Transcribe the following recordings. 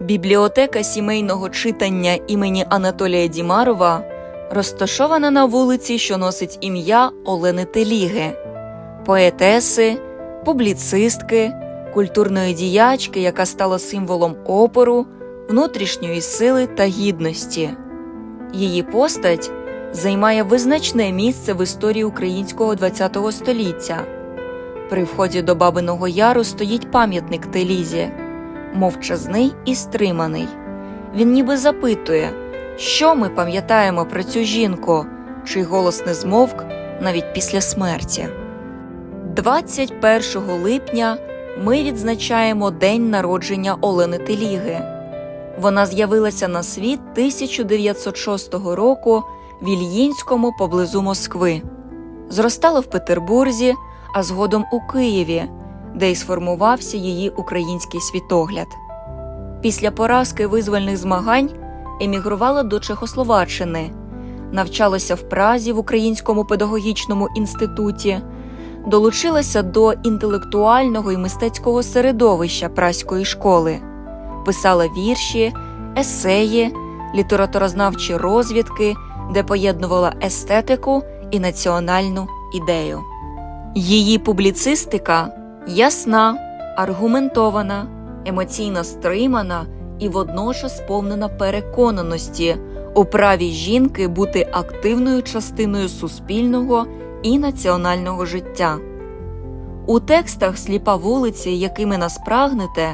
Бібліотека сімейного читання імені Анатолія Дімарова розташована на вулиці, що носить ім'я Олени Теліги, поетеси, публіцистки, культурної діячки, яка стала символом опору, внутрішньої сили та гідності. Її постать займає визначне місце в історії українського ХХ століття. При вході до Бабиного Яру стоїть пам'ятник Телізі, мовчазний і стриманий. Він ніби запитує, що ми пам'ятаємо про цю жінку, чий голос не змовк навіть після смерті. 21 липня ми відзначаємо день народження Олени Теліги. Вона з'явилася на світ 1906 року в Ільїнському поблизу Москви. Зростала в Петербурзі, а згодом у Києві, де й сформувався її український світогляд. Після поразки визвольних змагань емігрувала до Чехословаччини, навчалася в Празі в Українському педагогічному інституті, долучилася до інтелектуального і мистецького середовища Празької школи, писала вірші, есеї, літературознавчі розвідки, де поєднувала естетику і національну ідею. Її публіцистика ясна, аргументована, емоційно стримана і водночас сповнена переконаності у праві жінки бути активною частиною суспільного і національного життя. У текстах Сліпа вулиці, якими нас прагнете,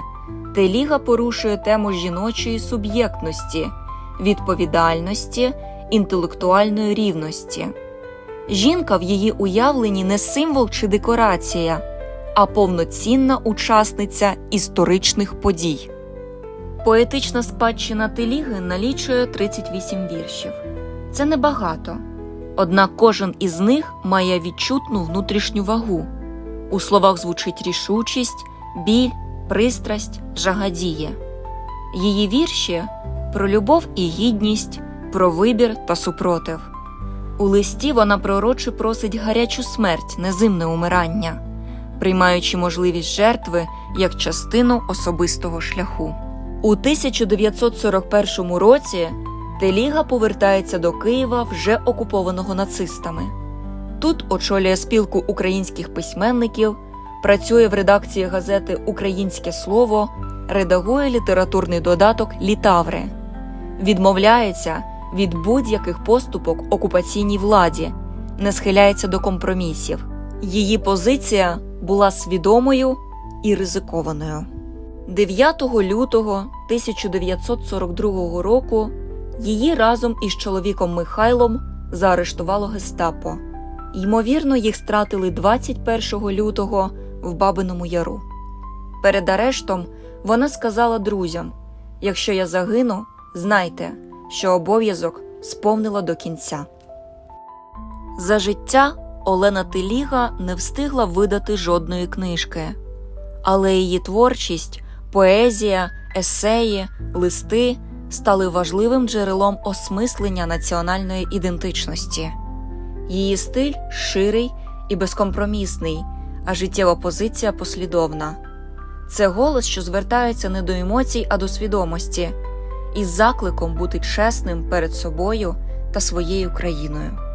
Теліга порушує тему жіночої суб'єктності, відповідальності, інтелектуальної рівності. Жінка в її уявленні не символ чи декорація, а повноцінна учасниця історичних подій. Поетична спадщина Теліги налічує 38 віршів. Це небагато. Однак кожен із них має відчутну внутрішню вагу. У словах звучить рішучість, біль, пристрасть, жагадіє. Її вірші про любов і гідність, про вибір та супротив. У листі вона пророче просить гарячу смерть, незимне умирання, приймаючи можливість жертви як частину особистого шляху. У 1941 році Теліга повертається до Києва вже окупованого нацистами. Тут очолює спілку українських письменників, працює в редакції газети Українське слово, редагує літературний додаток Літаври, відмовляється від будь-яких поступок окупаційній владі, не схиляється до компромісів. Її позиція була свідомою і ризикованою. 9 лютого 1942 року її разом із чоловіком Михайлом заарештувало гестапо. Ймовірно, їх стратили 21 лютого в Бабиному Яру. Перед арештом вона сказала друзям: якщо я загину, знайте, що обов'язок сповнила до кінця. За життя Олена Теліга не встигла видати жодної книжки, але її творчість, поезія, есеї, листи стали важливим джерелом осмислення національної ідентичності. Її стиль ширий і безкомпромісний, а життєва позиція послідовна. Це голос, що звертається не до емоцій, а до свідомості, із закликом бути чесним перед собою та своєю країною.